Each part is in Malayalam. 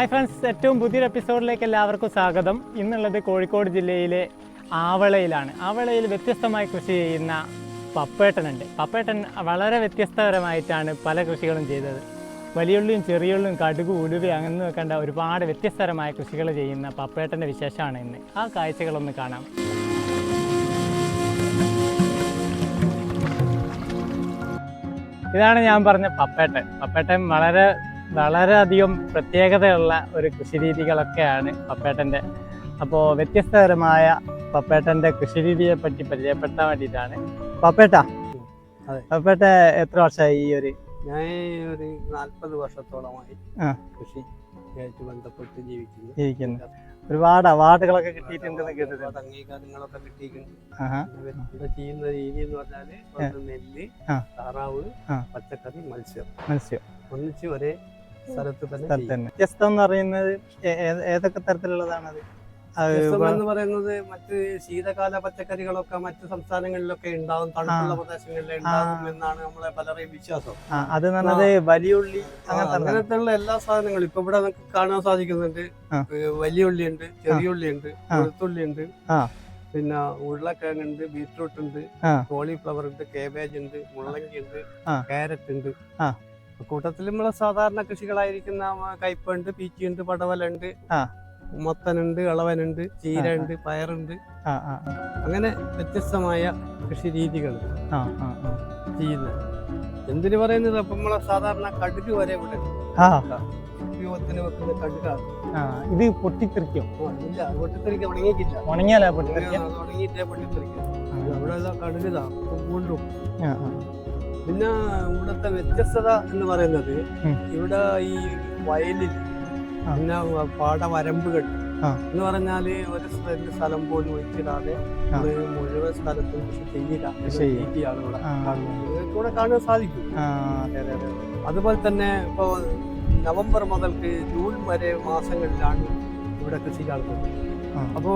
ഹായ് ഫ്രണ്ട്സ് ഏറ്റവും പുതിയൊരു എപ്പിസോഡിലേക്ക് എല്ലാവർക്കും സ്വാഗതം. ഇന്നുള്ളത് കോഴിക്കോട് ജില്ലയിലെ ആവളയിലാണ്. ആവളയിൽ വ്യത്യസ്തമായി കൃഷി ചെയ്യുന്ന പപ്പേട്ടനുണ്ട്. പപ്പേട്ടൻ വളരെ വ്യത്യസ്തപരമായിട്ടാണ് പല കൃഷികളും ചെയ്തത്. വലിയുള്ളിയും ചെറിയുള്ളിയും കടുക് ഉലുവ അങ്ങനെ വെക്കേണ്ട ഒരുപാട് വ്യത്യസ്തപരമായ കൃഷികൾ ചെയ്യുന്ന പപ്പേട്ടന്റെ വിശേഷമാണ് ഇന്ന്. ആ കാഴ്ചകളൊന്ന് കാണാം. ഇതാണ് ഞാൻ പറഞ്ഞ പപ്പേട്ടൻ. പപ്പേട്ടൻ വളരെ വളരെയധികം പ്രത്യേകതയുള്ള ഒരു കൃഷിരീതികളൊക്കെയാണ് പപ്പേട്ടന്റെ. അപ്പോൾ വ്യത്യസ്തപരമായ പപ്പേട്ടന്റെ കൃഷിരീതിയെ പറ്റി പരിചയപ്പെടുത്താൻ വേണ്ടിയിട്ടാണ്. പപ്പേട്ട അതെ. പപ്പേട്ട എത്ര വർഷമായി ഈ ഒരു ഞാൻ ഒരു നാൽപ്പത് വർഷത്തോളമായി കൃഷി ആയിട്ട് ബന്ധപ്പെട്ട് ജീവിക്കുന്നു. ജീവിക്കുന്നു. ഒരുപാട് അവാർഡുകളൊക്കെ കിട്ടിയിട്ടുണ്ടെന്ന് കേട്ടിട്ടുണ്ട്. അംഗീകാരങ്ങളൊക്കെ കിട്ടിയിട്ടുണ്ട്. ചെയ്യുന്ന രീതി എന്ന് പറഞ്ഞാൽ നെല്ല്. താറാവ് പച്ചക്കറി മത്സ്യം. മത്സ്യം. ഒന്നിച്ച് ഒരേ സ്ഥലത്ത് തന്നെ എന്ന് പറയുന്നത് ഏതൊക്കെ തരത്തിലുള്ളതാണ് അത്? എന്ന് പറയുന്നത് മറ്റ് ശീതകാല പച്ചക്കറികളൊക്കെ മറ്റു സംസ്ഥാനങ്ങളിലൊക്കെ ഉണ്ടാവും തണുപ്പുള്ള പ്രദേശങ്ങളിലെ പ്രദേശങ്ങളിൽ ഉണ്ടാകും എന്നാണ് നമ്മളെ പലരെയും വിശ്വാസം. അത് വലിയുള്ളി ആ, അങ്ങനത്തെ സാധനം. അങ്ങനത്തെ ഉള്ള എല്ലാ സാധനങ്ങളും ഇപ്പൊ ഇവിടെ നമുക്ക് കാണാൻ സാധിക്കുന്നുണ്ട്. വലിയുള്ളി ഉണ്ട് ചെറിയുള്ളി ഉണ്ട് ചെറിയ ഉള്ളി ഉണ്ട് പിന്നെ ഉരുളക്കിഴങ്ങുണ്ട് ബീറ്റ്റൂട്ട് ഉണ്ട് കോളിഫ്ലവർ ഉണ്ട് കേബേജ് ഉണ്ട് മുള്ളങ്കി ഉണ്ട് കാരറ്റ് ഉണ്ട്. കൂട്ടത്തിൽ നമ്മളെ സാധാരണ കൃഷികളായിരിക്കുന്ന കയ്പുണ്ട് പീച്ചിയുണ്ട് പടവലുണ്ട്. മത്തനുണ്ട് ഇളവനുണ്ട് ചീര ആ, ആ. ഉണ്ട് പയറുണ്ട് അങ്ങനെ വ്യത്യസ്തമായ കൃഷി രീതികൾ ചെയ്യുന്നത്. എന്തിനു പറയുന്നത്? അപ്പൊ നമ്മളെ സാധാരണ കടുക് വരെ ഇവിടെ ഉപയോഗത്തിന് വെക്കുന്ന കടുകാണ്. ഇത് പൊട്ടിത്തെറിക്കും. ഇല്ല പൊട്ടിത്തെറിക്കാൻ ഉണങ്ങിയിട്ടില്ല ഉണങ്ങിയാലേ പൊട്ടിത്തെറിക്കാം ഉണങ്ങിയിട്ടേ പൊട്ടിത്തെറിക്കാം അവിടെ കടുക് ആ. പിന്നെ ഇവിടുത്തെ വ്യത്യസ്തത എന്ന് പറയുന്നത് ഇവിടെ ഈ വയലിൽ. പിന്നെ പാടവരമ്പുകൾ. എന്ന് പറഞ്ഞാൽ ഒരു സ്ഥലം പോലും ഒഴിച്ചിടാതെ മുഴുവൻ സ്ഥലത്തും കൃഷി. രീതിയാണ് ഇവിടെ നിങ്ങൾക്ക് ഇവിടെ കാണാൻ സാധിക്കും അതുപോലെ തന്നെ ഇപ്പോ നവംബർ മുതൽക്ക് ജൂൺ വരെ മാസങ്ങളിലാണ് ഇവിടെ കൃഷി കാണുന്നത്. അപ്പോ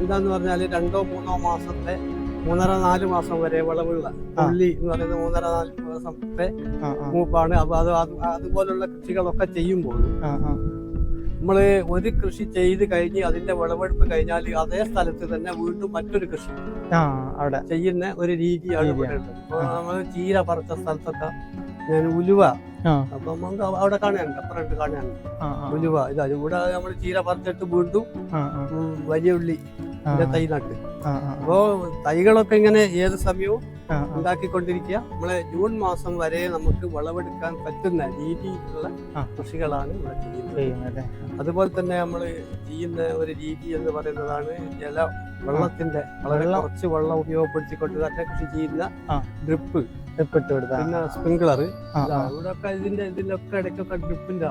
എന്താന്ന് പറഞ്ഞാൽ രണ്ടോ മൂന്നോ മാസത്തെ മൂന്നര നാല് മാസം വരെ വിളവുള്ള. ഉള്ളി എന്ന് പറയുന്നത് മൂന്നര നാല് മാസത്തെ മൂപ്പാണ്. അപ്പൊ അത് അത് അതുപോലുള്ള കൃഷികളൊക്കെ ചെയ്യുമ്പോൾ നമ്മൾ ഒരു കൃഷി ചെയ്ത് കഴിഞ്ഞ് അതിന്റെ വിളവെടുപ്പ് കഴിഞ്ഞാൽ അതേ സ്ഥലത്ത് തന്നെ വീണ്ടും മറ്റൊരു കൃഷി ചെയ്യുന്ന ഒരു രീതിയാണ് ഇവിടെ ഉള്ളത്. നമ്മൾ ചീര പറിച്ച സ്ഥലത്തൊക്കെ ഞാൻ ഉലുവ അപ്പൊ നമുക്ക് അവിടെ കാണാനുണ്ട് അപ്പുറത്ത് കാണാനുണ്ട്. ഉലുവ. ഇതാ ഇവിടെ നമ്മൾ ചീര പറിച്ചിട്ട് വീണ്ടും വലിയ ഉള്ളി ഇതിന്റെ തൈ നട്ട് അപ്പോ തൈകളൊക്കെ ഇങ്ങനെ ഏത് സമയവും ഉണ്ടാക്കിക്കൊണ്ടിരിക്കുക. നമ്മളെ ജൂൺ മാസം വരെ നമുക്ക് വിളവെടുക്കാൻ പറ്റുന്ന രീതിയിലുള്ള. കൃഷികളാണ് ഇവിടെ ചെയ്യുന്നത്. അതുപോലെ തന്നെ നമ്മൾ ചെയ്യുന്ന ഒരു രീതി എന്ന് പറയുന്നതാണ് ജല വെള്ളത്തിന്റെ വളരെ. കുറച്ച് വെള്ളം ഉപയോഗപ്പെടുത്തിക്കൊണ്ട് തന്നെ കൃഷി ചെയ്യുന്ന. ഡ്രിപ്പ്. പിന്നെ സ്പ്രിങ്ക്ലർ. ഇവിടെ ഇവിടെയൊക്കെ ഇതിന്റെ ഇതിലൊക്കെ ഇടയ്ക്കൊക്കെ ഡ്രിപ്പിന്റെ.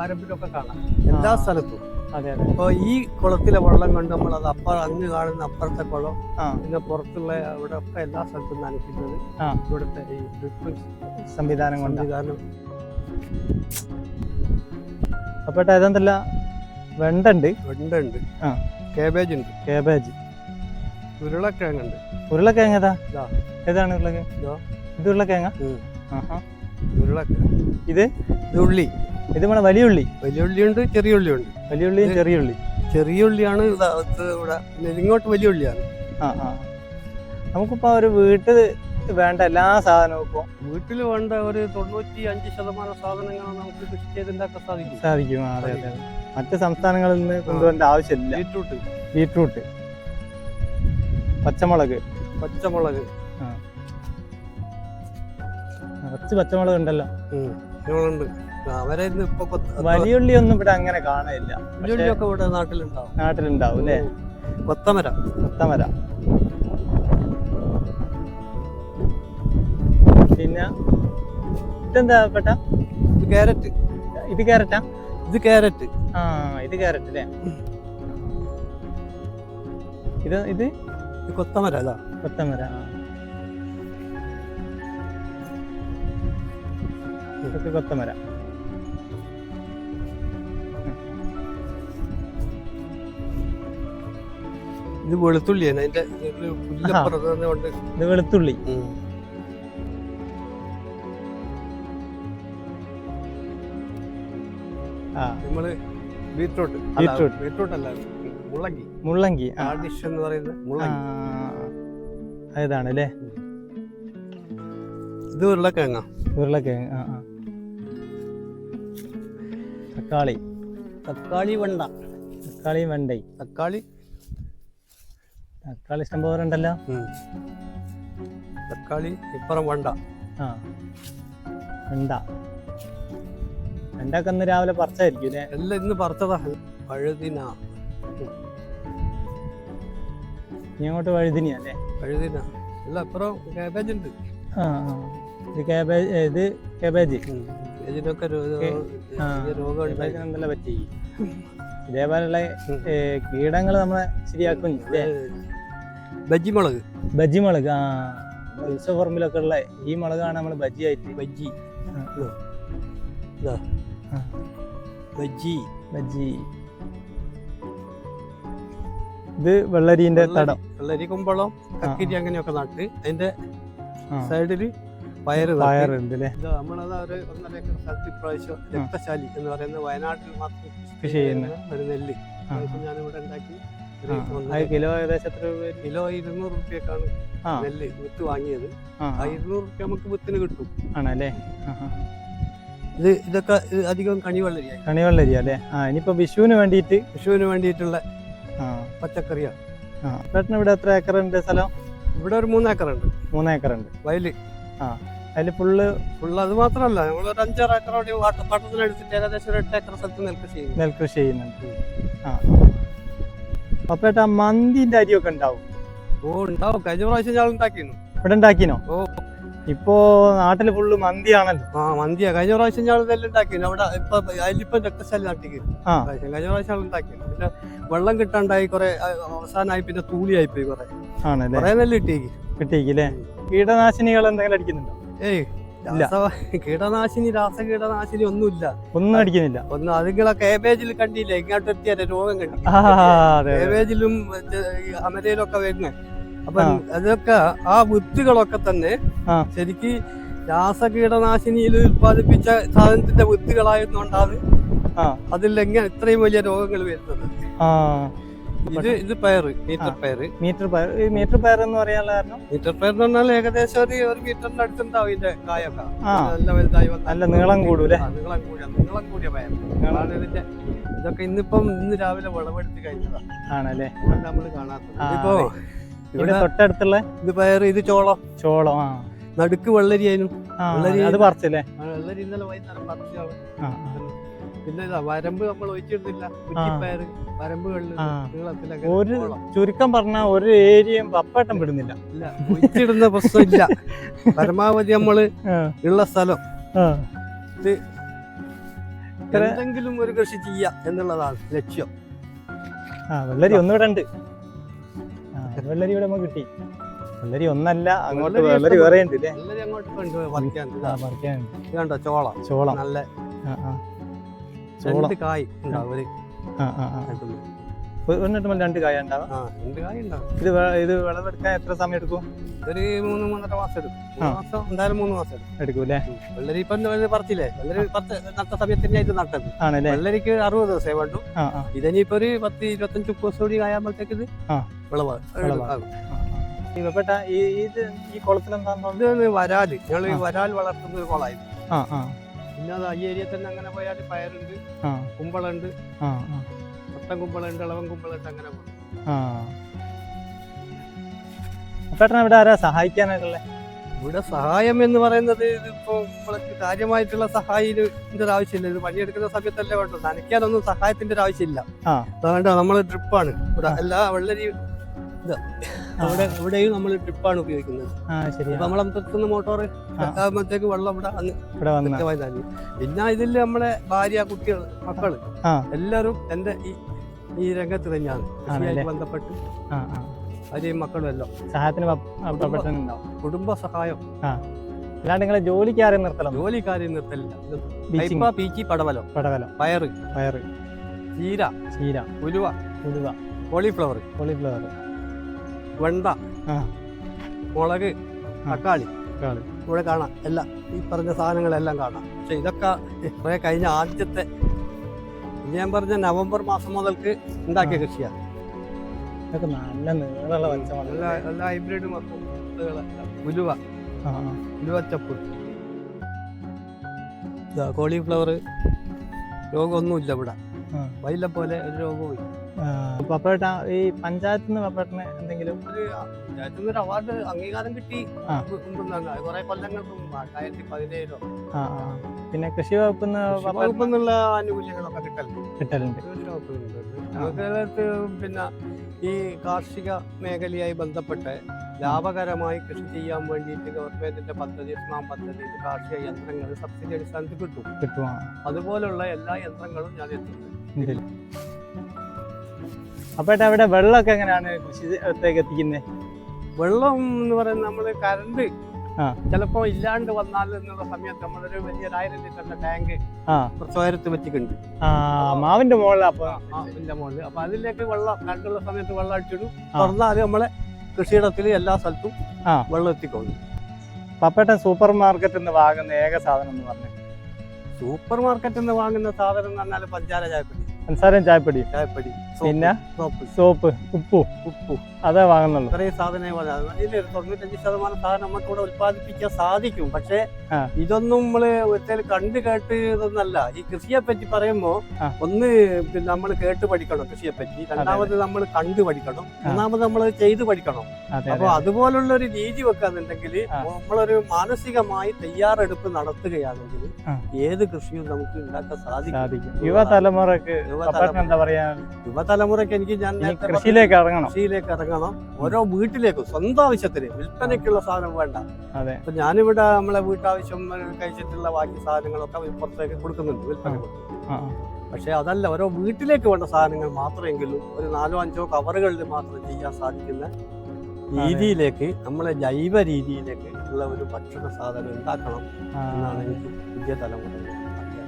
വരമ്പിലൊക്കെ കാണാം. എല്ലാ സ്ഥലത്തും. അതെ അതെ. അപ്പൊ ഈ കുളത്തിലെ വെള്ളം കൊണ്ട് നമ്മൾ അത് അപ്പ അങ്ങ് കാണുന്ന അപ്പുറത്തെ കുളം പിന്നെ പുറത്തുള്ള അവിടെ ഒക്കെ എല്ലാ സ്ഥലത്തും നനയ്ക്കുന്നത്. ഇവിടുത്തെ ഈ ഡ്രിപ്പ് സംവിധാനം കൊണ്ട്. സംവിധാനം. അപ്പൊ ഏതെന്തല്ല വെണ്ടുണ്ട്. വെണ്ടുണ്ട്. ആ. കേബേജ് ഉണ്ട്. കേബേജ്. ഉരുളക്കിഴങ്ങുണ്ട്. ഉരുളക്കിഴങ്ങ് ഏതാ. ഏതാണ് ഉരുളക്കിഴങ്ങ്? ഇതാ. ഇത് ഉരുളക്കിഴങ്ങ. ആഹാ. ഉരുളക്കിഴങ്ങ്. ഇത്? ഇത് ഉള്ളി ഇത് നമ്മുടെ വലിയ ഉള്ളി വലിയ ഉള്ളിയുണ്ട് ചെറിയ ഉള്ളിയുണ്ട് വലിയ ഉള്ളിയും ചെറിയ ഉള്ളി ചെറിയ ഉള്ളിയാണ് ഇവിടെ ഇങ്ങോട്ട് വലിയ ഉള്ളിയാണ് ആ ആ. നമുക്കിപ്പോ ഒരു വീട്ടിൽ വേണ്ട എല്ലാ സാധനവും ഇപ്പോ വീട്ടിൽ വേണ്ട ഒരു തൊണ്ണൂറ്റി അഞ്ച് ശതമാനം സാധനങ്ങൾ നമുക്ക് കൃഷി ചെയ്തുണ്ടാക്കാൻ സാധിക്കും. സാധിക്കും. അതെ അതെ. മറ്റ് സംസ്ഥാനങ്ങളിൽ നിന്ന് കൊണ്ടുവരേണ്ട ആവശ്യമില്ല. Beetroot beetroot. പച്ചമുളക്. പച്ചമുളക്. കുറച്ച് പച്ചമുളക് ഉണ്ടല്ലോ ഉം. ഇങ്ങനെയുണ്ട് അവരെ ഇന്ന് ഇപ്പൊ കൊത്ത- വലിയ ഒന്നും ഇവിടെ അങ്ങനെ കാണാനില്ല. ഉള്ളിയൊക്കെ ഇവിടെ നാട്ടിലുണ്ടാവും. നാട്ടിലുണ്ടാവും അല്ലേ? കൊത്തമര. കൊത്തമര. പിന്നെ ഇതെന്താ പെട്ട? ഇത് ക്യാരറ്റ് ഇത് ക്യാരറ്റാ ഇത് ക്യാരറ്റ് ആ ഇത് ക്യാരറ്റ് അല്ലേ? ഇത് ഇത്? ഇത് കൊത്തമര അതാ. കൊത്തമര ആ. ഇതൊക്കെ കൊത്തമര. ഇത് വെളുത്തുള്ളിയാണ്. അതിന്റെ കൊണ്ട് ഇത് വെളുത്തുള്ളി. നമ്മൾ ബീട്രൂട്ട്. ബീട്രൂട്ട്. ബീട്രൂട്ട് അല്ല മുള്ളങ്കി മുള്ളങ്കി ആഡിഷ് എന്ന് പറയുന്നത് മുള്ളങ്കി അതാണ് അല്ലേ ഇത് ഉരുളക്കിഴങ്ങ. ഉരുളക്കിഴങ്ങ് ആ ആ. തക്കാളി. തക്കാളി വെണ്ട. തക്കാളി വെണ്ടൈ. തക്കാളി തക്കാളി ഇഷ്ടം പോലെ ഉണ്ടല്ലോ. തക്കാളി ഇപ്പുറം വണ്ട. ആ. വെണ്ട. വെണ്ടൊക്കെ ഇന്ന് രാവിലെ പറിച്ചായിരിക്കും അല്ലേ? എല്ലാം ഇന്ന് പറിച്ചതാ. വഴുതിന ഇനി അങ്ങോട്ട് വഴുതിനിയാ അല്ലേ? വഴുതിന. എല്ലാം ഇപ്പുറം കാബേജ് ഉണ്ട്. ആ ആ. ഇത് കാബേജ് ഇത് കാബേജ്. ഇതിനൊക്കെ. രോഗം ഉണ്ടായി പറ്റി ഇതേപോലുള്ള കീടങ്ങൾ നമ്മളെ ശരിയാക്കും ഇല്ലേ? ബജ്ജി മുളക്. ബജ്ജി മുളക് ആ. ഉത്സവപ്പറമ്പിലൊക്കെ ഉള്ള ഈ മുളകാണ് നമ്മൾ ബജി ആയിട്ട്. ബജ്ജി. ബജ്ജി. ബജ്ജി. ഇത് വെള്ളരിന്റെ തടം. വെള്ളരി കുമ്പളം കക്കിരി അങ്ങനെയൊക്കെ നട്ട് അതിന്റെ സൈഡിൽ സൈഡിൽ പയറ്. പയറുണ്ട് അല്ലേ നമ്മളത് ഒരു ഒന്നര ഏക്കർ സ്ഥലത്ത് ഇപ്രാവശ്യം രക്തശാലി എന്ന് പറയുന്ന വയനാട്ടിൽ മാത്രം കൃഷി ചെയ്യുന്ന. ഒരു നെല്ല്. ഞാനിവിടെ ഉണ്ടാക്കി. ആ, കിലോ ഏകദേശം എത്ര? കിലോ ഇരുന്നൂറ് റുപ്യക്കാണ് നെല്ല് വിത്ത് വാങ്ങിയത്. ആ ആ. ഇരുന്നൂറ് റുപ്യ നമുക്ക് വിത്തിന് കിട്ടും. ആണല്ലേ? ആ, ആ. ഇത് ഇതൊക്കെ അധികം കണിവെള്ളരിയായി കണിവെള്ളരി അല്ലേ? ആ ഇനിയിപ്പോ വിഷുവിന് വേണ്ടിയിട്ട് വിഷുവിന് വേണ്ടിയിട്ടുള്ള ആ. പച്ചക്കറിയാണ് ആ ചേട്ടന് ഇവിടെ എത്ര ഏക്കർ ഉണ്ട് സ്ഥലം? ഇവിടെ ഒരു മൂന്ന് ഏക്കറുണ്ട് മൂന്ന് ഏക്കർ ഉണ്ട് വയൽ അതിൽ ഫുള്ള് ഫുള്ള് അത് മാത്രമല്ല നമ്മൾ ഒരു അഞ്ചാറ് ഏക്കറോടെ പട്ടണത്തിനടുത്തിട്ട് ഏകദേശം ഒരു എട്ട് ഏക്കർ സ്ഥലത്ത് നെൽകൃഷി ചെയ്യുന്നു. നെൽകൃഷി ചെയ്യുന്നുണ്ട്. ആ. അപ്പേട്ട മന്തിന്റെ അരിയൊക്കെ ഉണ്ടാവും. ഓ ഉണ്ടാവും. കഴിഞ്ഞ പ്രാവശ്യം ഞാൻ ഉണ്ടാക്കിയിരുന്നു. ഇവിടെ ഉണ്ടാക്കിനോ? ഓ. ഇപ്പോ നാട്ടിൽ ഫുള്ള് മന്തിയാണല്ലോ. ആ മന്തിയാ. കഴിഞ്ഞ പ്രാവശ്യം ഞാൻ നെല്ലുണ്ടാക്കിയിരുന്നു അവിടെ ഇപ്പൊ അതിലിപ്പം രക്തശാലി നാട്ടിക്ക്. ആ. കഴിഞ്ഞ പ്രാവശ്യം ഉണ്ടാക്കിയിരുന്നു. പിന്നെ വെള്ളം കിട്ടാണ്ടായി കുറെ അവസാനമായി പിന്നെ തൂളിയായി പോയി കുറെ. ആണല്ലേ? കുറെ നെല്ല് കിട്ടിയേക്ക്. കിട്ടിയേക്കില്ലേ കീടനാശിനികൾ എന്തെങ്കിലും അടിക്കുന്നുണ്ടോ? ഏയ് കീടനാശിനി രാസ കീടനാശിനി ഒന്നുമില്ല. ഒന്നും അടിക്കുന്നില്ല. ഒന്നും അതുങ്ങളെ കേബേജിൽ കണ്ടില്ല? ഇങ്ങോട്ട് എത്തിയാൽ രോഗം കണ്ടി കേബേജിലും അമരയിലൊക്കെ വരുന്നത് അപ്പൊ അതൊക്കെ ആ വിത്തുകളൊക്കെ തന്നെ ശരിക്ക് രാസ കീടനാശിനിയിൽ ഉത്പാദിപ്പിച്ച സാധനത്തിന്റെ വിത്തുകളായതുകൊണ്ടാണ് ആ. അതിൽ എങ്ങനെ ഇത്രയും വലിയ രോഗങ്ങൾ വരുന്നത്. ഇത് ഇത് പയറ് മീറ്റർ പയറ് മീറ്റർ പയർ ഈ മീറ്റർ പയർ എന്ന് പറയാൻ കാരണം? മീറ്റർ പയർ എന്ന് പറഞ്ഞാൽ ഏകദേശം ഒരു ഒരു മീറ്ററിന്റെ അടുത്തുണ്ടാവും ഇതിന്റെ കായൊക്കെ. നല്ല വലുതായി നല്ല നീളം കൂടൂലേ നീളം കൂടിയ നീളം കൂടിയ പയർ. നീളാണ് ഇതിന്റെ ഇതൊക്കെ ഇന്നിപ്പം ഇന്ന് രാവിലെ വിളവെടുത്ത് കഴിഞ്ഞതാ ആണല്ലേ? നമ്മൾ കാണാത്തത്. ഇപ്പോ ഇവിടെ തൊട്ടടുത്തുള്ള ഇത് പയർ ഇത് ചോളം. ചോളം ആ. നടുക്ക് വെള്ളരി- അത് പറിച്ചല്ലേ? വെള്ളരി ഇന്നലെ വൈകുന്നേരം പറിച്ചാണ് പിന്നെ ഇതാ വരമ്പ് നമ്മൾ ഒഴിച്ചിടുന്നില്ല. കുറ്റിപ്പയർ വരമ്പുകളിൽ. നീളത്തിലൊക്കെ ഒരു. ചുരുക്കം പറഞ്ഞ ഒരു ഏരിയയും പപ്പട്ടം വിടുന്നില്ല. ഇല്ല ഒഴിച്ചിടുന്ന പ്രശ്നമില്ല. പരമാവധി നമ്മൾ ഉള്ള സ്ഥലം. ഇത് എന്തെങ്കിലും ഒരു കൃഷി ചെയ്യാം എന്നുള്ളതാണ് ലക്ഷ്യം. ആ വെള്ളരി ഒന്നുകൂടെ ഉണ്ട്. ആ വെള്ളരി ഇവിടെ നമുക്ക് കിട്ടി. വെള്ളരി ഒന്നല്ല അങ്ങോട്ട് വെള്ളരി വെള്ളരി വേറെ ഉണ്ട് അല്ലേ എല്ലാരും അങ്ങോട്ട് കൊണ്ട് പറിക്കാൻ. കണ്ടോ? ചോളം. ചോളം. നല്ല ആ ആ. രണ്ട് കായ് ഉണ്ടാവും ഒരു രണ്ട് കായ ഉണ്ടാവാം? രണ്ട് കായ ഉണ്ടാവും. ഇത് ഇത് വിളവെടുക്കാൻ എത്ര സമയം എടുക്കും? ഒരു മൂന്ന് മൂന്നര മാസം എടുക്കും. മാസം എന്തായാലും മൂന്ന് മാസം എടുക്കും. അല്ലേ. വെള്ളരി ഇപ്പം പറിച്ചില്ലേ? വെള്ളരി പത്ത് നട്ട സമയത്ത് നട്ടത്. ആണല്ലേ? വെള്ളരിക്ക് അറുപത് ദിവസമേ വേണ്ടു. ഇതിനിപ്പോ ഒരു പത്ത് ഇരുപത്തഞ്ച് ദിവസം കൂടി കായാകുമ്പോഴത്തേക്ക് ഇത്. വിളവ്. വിളവാകും. ഈ ഇത് ഈ കുളത്തിലെന്താ വരാൽ. ഞങ്ങൾ വരാൽ വളർത്തുന്ന ഒരു കുളമായിരുന്നു. പിന്നെ അത് ഈ ഏരിയ തന്നെ അങ്ങനെ പോയാൽ പയറുണ്ട് കുമ്പളുണ്ട് മൊത്തം കുമ്പളുണ്ട് ഇളവൻ കുമ്പളുണ്ട് അങ്ങനെ പോകും. ഇവിടെ ആരാ സഹായിക്കാനായിട്ടുള്ള? ഇവിടെ സഹായം എന്ന് പറയുന്നത് ഇതിപ്പോ നമ്മൾക്ക് കാര്യമായിട്ടുള്ള സഹായത്തിന്റെ ഒരു ആവശ്യമില്ല. ഇത് പണിയെടുക്കുന്ന സമയത്തല്ലേ വേണ്ടത്. നനയ്ക്കാനൊന്നും സഹായത്തിന്റെ ഒരു ആവശ്യമില്ല. അതുകൊണ്ട് നമ്മൾ നമ്മൾ ഡ്രിപ്പാണ് ഇവിടെ എല്ലാ വെള്ളരി ഇത് ആ. അവിടെ ഇവിടെയും നമ്മൾ ഡ്രിപ്പാണ് ഉപയോഗിക്കുന്നത്. അപ്പൊ നമ്മളെ നിർത്തുന്ന മോട്ടോർ ആകുമ്പോഴത്തേക്ക് വെള്ളം ഇവിടെ ഇവിടെ കൃത്യമായി നനയും. പിന്നെ ഇതിൽ നമ്മളെ ഭാര്യ കുട്ടികൾ മക്കൾ എല്ലാവരും എന്റെ ഈ ഈ രംഗത്ത് തന്നെയാണ്. കൃഷിയായിട്ട്? ബന്ധപ്പെട്ട് ഭാര്യയും മക്കളും എല്ലാം. സഹായത്തിന് കുടുംബ സഹായം. അല്ലാണ്ട് നിങ്ങളെ ജോലിക്ക് ആരെയും ജോലി ജോലിക്കാരെയും നിർത്തലില്ല. പീച്ചി പടവലം. പടവലം. പയറ്. പയറ്. ചീര. ചീര. ഉലുവ. ഉലുവ. കോളിഫ്ലവർ. കോളിഫ്ലവർ. വെണ്ട. മുളക് തക്കാളി. ഇവിടെ കാണാം. എല്ലാം ഈ പറഞ്ഞ സാധനങ്ങളെല്ലാം കാണാം. പക്ഷെ ഇതൊക്കെ കുറെ കഴിഞ്ഞ ആദ്യത്തെ ഞാൻ പറഞ്ഞ നവംബർ മാസം മുതൽക്ക് ഉണ്ടാക്കിയ കൃഷിയാണ് ഇതൊക്കെ നല്ല നീളമുള്ള പച്ചമുളക് എല്ലാ എല്ലാ ഹൈബ്രിഡ് ഉലുവ. ആ ആ. ഉലുവച്ചപ്പ്. കോളിഫ്ലവർ രോഗമൊന്നുമില്ല ഇവിടെ. വൈല പോലെ ഒരു രോഗവും ഇല്ല. പപ്പേട്ട ഈ പഞ്ചായത്തിൽ നിന്ന് പപ്പേട്ടന് എന്തെങ്കിലും? ഒരു പഞ്ചായത്തിൽ നിന്ന് ഒരു അവാർഡ് അംഗീകാരം കിട്ടി. കുറെ കൊല്ലങ്ങൾക്ക് രണ്ടായിരത്തി പതിനേഴിലോ. പിന്നെ കൃഷി വകുപ്പ് വകുപ്പ് എന്നുള്ള ആനുകൂല്യങ്ങളൊക്കെ കിട്ടലുണ്ട്. കിട്ടലുണ്ട്. കേരളത്തിൽ പിന്നെ ഈ കാർഷിക മേഖലയായി ബന്ധപ്പെട്ട് ലാഭകരമായി കൃഷി ചെയ്യാൻ വേണ്ടിയിട്ട് ഗവൺമെന്റിന്റെ പദ്ധതി സ്മാം പദ്ധതി കാർഷിക യന്ത്രങ്ങൾ സബ്സിഡി അടിസ്ഥാനത്തിൽ കിട്ടും. കിട്ടുവാ. അതുപോലുള്ള എല്ലാ യന്ത്രങ്ങളും ഞാൻ അപ്പേട്ട അവിടെ വെള്ളമൊക്കെ എങ്ങനെയാണ് കൃഷിത്തേക്ക് എത്തിക്കുന്നത് വെള്ളം എന്ന് പറയുന്നത് നമ്മൾ കറണ്ട് ആ. ചിലപ്പോ ഇല്ലാണ്ട് വന്നാൽ എന്നുള്ള സമയത്ത് നമ്മളൊരു വലിയ ആയിരം ലിറ്ററിന്റെ ടാങ്ക് കുറച്ച് ഉയരത്ത് വെച്ചിട്ടുണ്ട്. മാവിന്റെ മുകളിൽ അപ്പൊ? മാവിന്റെ മുകളിൽ അപ്പൊ അതിലേക്ക് വെള്ളം കണ്ടുള്ള സമയത്ത് വെള്ളം അടിച്ചിടും. തുറന്നാൽ നമ്മളെ കൃഷിയിടത്തിൽ എല്ലാ സ്ഥലത്തും വെള്ളം എത്തിക്കൊള്ളും. പപ്പേട്ട സൂപ്പർ മാർക്കറ്റിൽ നിന്ന് വാങ്ങുന്ന ഏക സാധനം എന്ന് പറഞ്ഞു. സൂപ്പർ മാർക്കറ്റിൽ നിന്ന് വാങ്ങുന്ന സാധനം എന്ന് പറഞ്ഞാൽ പഞ്ചാര ചായപ്പൊടി. പഞ്ചസാരയും ചായപ്പൊടി. ചായപ്പൊടി പിന്നെ? സോപ്പ്. സോപ്പ് ഉപ്പു. ഉപ്പു. അതേ വാങ്ങുന്നുള്ളൂ. ഇത്രയും സാധനങ്ങൾ തൊണ്ണൂറ്റഞ്ച് ശതമാനം സാധനം നമുക്ക് ഇവിടെ ഉത്പാദിപ്പിക്കാൻ സാധിക്കും. പക്ഷേ ഇതൊന്നും നമ്മൾ ഒരിക്കലും കണ്ടു കേട്ട് ഇതൊന്നല്ല. ഈ കൃഷിയെ പറ്റി പറയുമ്പോ ഒന്ന് നമ്മൾ കേട്ട് പഠിക്കണം കൃഷിയെ പറ്റി രണ്ടാമത് നമ്മൾ കണ്ടു പഠിക്കണം. മൂന്നാമത് നമ്മൾ ചെയ്തു പഠിക്കണം. അപ്പൊ അതുപോലുള്ള ഒരു രീതി വെക്കാന്നുണ്ടെങ്കിൽ. നമ്മളൊരു മാനസികമായി തയ്യാറെടുപ്പ് നടത്തുകയാണെങ്കിൽ. ഏത് കൃഷിയും നമുക്ക് ഉണ്ടാക്കാൻ സാധിക്കും. യുവതലമുറക്ക് പപ്പേട്ടൻ എന്താ പറയാ യുവതലമുറയ്ക്ക് എനിക്ക് ഞാൻ കൃഷിയിലേക്ക് ഇറങ്ങണം. കൃഷിയിലേക്ക് ഇറങ്ങണം. ഓരോ വീട്ടിലേക്കും സ്വന്തം ആവശ്യത്തിന് വിൽപ്പനയ്ക്കുള്ള സാധനം വേണ്ട. അപ്പൊ ഞാനിവിടെ നമ്മളെ വീട്ടാവശ്യം കഴിച്ചിട്ടുള്ള ബാക്കി സാധനങ്ങളൊക്കെ പുറത്തേക്ക് കൊടുക്കുന്നുണ്ട് വിൽപ്പന. പക്ഷെ അതല്ല ഓരോ വീട്ടിലേക്ക് വേണ്ട സാധനങ്ങൾ മാത്രമെങ്കിലും ഒരു നാലോ അഞ്ചോ കവറുകളിൽ മാത്രം ചെയ്യാൻ സാധിക്കുന്ന രീതിയിലേക്ക് നമ്മളെ ജൈവ രീതിയിലേക്ക് ഉള്ള ഒരു ഭക്ഷണ സാധനം ഉണ്ടാക്കണം. എന്നാണ് എനിക്ക് പുതിയ തലമുറ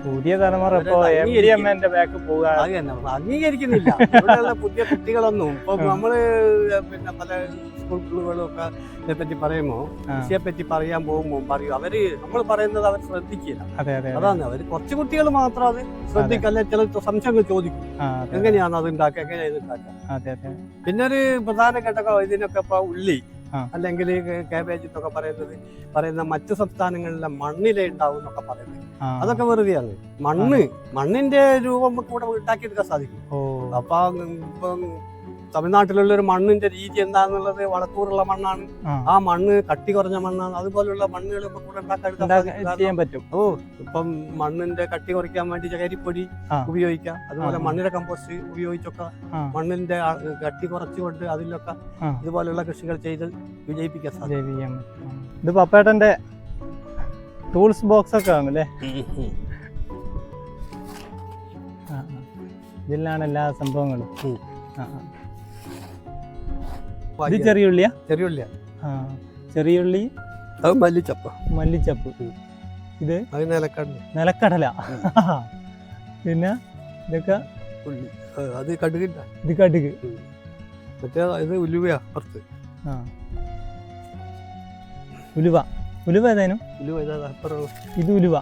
പുതിയ തലമുറ ഇപ്പോ എം ഡി എം എന്റെ ബാക്ക് പോവുക അത് തന്നെ. അംഗീകരിക്കുന്നില്ല. ഇവിടെയുള്ള പുതിയ കുട്ടികളൊന്നും. ഇപ്പൊ. നമ്മൾ പിന്നെ പല സ്കൂളുകളും ഒക്കെ ഇതിനെ പറ്റി പറയുമോ. കൃഷിയെ പറ്റി പറയാൻ പോകുമ്പോൾ പറയും. അവർ നമ്മൾ പറയുന്നത് അവർ ശ്രദ്ധിക്കില്ല. അതെ അതെ അതെ. അതാണ്. അവർ കുറച്ച് കുട്ടികൾ മാത്രം അത് ശ്രദ്ധിക്കല്ല ചില സംശയങ്ങൾ ചോദിക്കും. എങ്ങനെയാണ് അത് ഉണ്ടാക്കുക? എങ്ങനെയാണ് ഇത് ഉണ്ടാക്കുക? പിന്നെ ഒരു പ്രധാന ഘടകം ഇതിനൊക്കെ ഇപ്പൊ ഉള്ളി. അല്ലെങ്കിൽ കാബേജ് എന്നൊക്കെ പറയുന്നത് പറയുന്ന മറ്റു സംസ്ഥാനങ്ങളിലെ മണ്ണിലേ ഉണ്ടാവും എന്നൊക്കെ പറയുന്നത്. അതൊക്കെ വെറുതെ വെറുതെയാണ്. മണ്ണ് മണ്ണിന്റെ രൂപം കൂടെ ഉണ്ടാക്കിയെടുക്കാൻ സാധിക്കും അപ്പൊ ഇപ്പം തമിഴ്നാട്ടിലുള്ള ഒരു മണ്ണിന്റെ രീതി എന്താന്നുള്ളത് വളക്കൂറുള്ള മണ്ണാണ്. ആ. മണ്ണ് കട്ടി കുറഞ്ഞ മണ്ണാണ്. അതുപോലുള്ള മണ്ണുകൾ കൂടെ ഉണ്ടാക്കാൻ പറ്റും. ഓ ഇപ്പം മണ്ണിന്റെ കട്ടി കുറയ്ക്കാൻ വേണ്ടി ചകരിപ്പൊടി ഉപയോഗിക്കാം. അതുപോലെ മണ്ണിന്റെ മണ്ണിര കമ്പോസ്റ്റ് ഉപയോഗിച്ചൊക്കെ മണ്ണിന്റെ കട്ടി കുറച്ചുകൊണ്ട് അതിലൊക്കെ ഇതുപോലെയുള്ള ഇതുപോലുള്ള കൃഷികൾ ചെയ്ത് വിജയിപ്പിക്കാൻ സാധിക്കും. ഇത് പപ്പേട്ടന്റെ ടൂൾസ് ബോക്സ് ഒക്കെ ആണ് അല്ലേ. ഇതിലാണ് എല്ലാ സംഭവങ്ങളും. ഇത് ചെറിയ ഉള്ളിയാ? ചെറിയ ഉള്ളിയാ. ആ ചെറിയ ഉള്ളി അത് മല്ലിച്ചപ്പ. മല്ലിച്ചപ്പ്. ഇത് നിലക്കടല. നിലക്കടല. പിന്നെ ഇതൊക്കെ ഉള്ളി. അത് കടുകില്ല ഇത് കടുക്. മറ്റേ ഇത് ഉലുവയാ പുറത്ത് ആ. ഉലുവ. ഉലുവ ഏതായാലും? ഉലുവ ഇതാ ഉലുവ.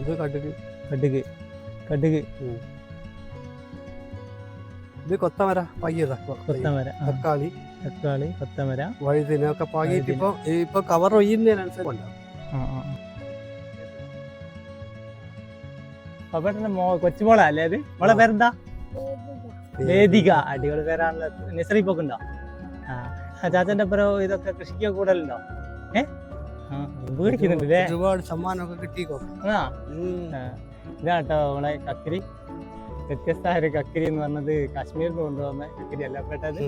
ഇത് കടുക്. കടുക്. കടുക്. ഇത് കൊത്തമര പയ്യത കൊത്തമര തക്കാളി. തക്കാളി കൊത്തമര. വഴുതിന ഒക്കെ പാകിയിട്ട് ഇപ്പൊ ഇപ്പൊ കവർ ഒയ്യുന്നതിനനുസരിച്ച് ഉണ്ടാവും ആ ആ ആ. മോ കൊച്ചുമോളാ അല്ലേ അത്? മോളെ. പേരെന്താ? വേദിക. അടിപൊളി പേരാണല്ലോ. നഴ്സറി പോക്കുണ്ടോ? ചാച്ചന്റെ അപ്പുറം ഇതൊക്കെ കൃഷിക്ക് കൂടലുണ്ടോ ഏ? ആ. പേടിക്കുന്നുണ്ട് അല്ലേ ഒരുപാട് സമ്മാനമൊക്കെ കിട്ടിക്കോ? ആ. ഇതാട്ടോ നമ്മളെ കക്കിരി. വ്യത്യസ്തമായ ഒരു കക്കിരി എന്ന് പറഞ്ഞത് കാശ്മീരിൽ നിന്ന് കൊണ്ടുവന്ന കക്കിരി അല്ല പെട്ടത്.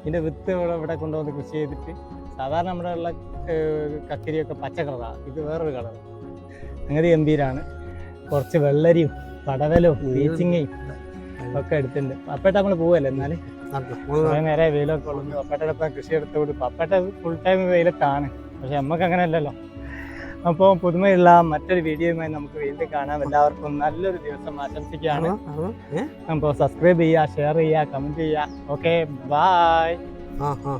ഇതിന്റെ വിത്ത് ഇവിടെ ഇവിടെ കൊണ്ടുവന്ന് കൃഷി ചെയ്തിട്ട് സാധാരണ നമ്മുടെ ഉള്ള കക്കിരിയൊക്കെ പച്ച കളറാണ് ഇത് വേറൊരു കളർ അങ്ങനെ ഗംഭീരാണ്. കുറച്ച് വെള്ളരിയും പടവലും ബീച്ചിങ്ങയും ഒക്കെ എടുത്തിട്ടുണ്ട്. പപ്പേട്ട നമ്മൾ പോവല്ലേ എന്നാൽ? കുറെ നേരെ വെയിലൊക്കെ ഉള്ളത് പപ്പേട്ടയുടെ ഇപ്പം കൃഷി എടുത്തുകൊണ്ട് പപ്പേട്ട ഫുൾ ടൈം വെയിലത്താണ്. പക്ഷെ നമുക്ക് അങ്ങനെ അല്ലല്ലോ അപ്പോൾ പുതുമയുള്ള മറ്റൊരു വീഡിയോയുമായി നമുക്ക് വീണ്ടും കാണാം. എല്ലാവർക്കും നല്ലൊരു ദിവസം ആശംസിക്കുകയാണ്? അപ്പോൾ സബ്സ്ക്രൈബ് ചെയ്യുക ഷെയർ ചെയ്യുക കമന്റ് ചെയ്യുക. ഓക്കെ ബായ് ആ ആ.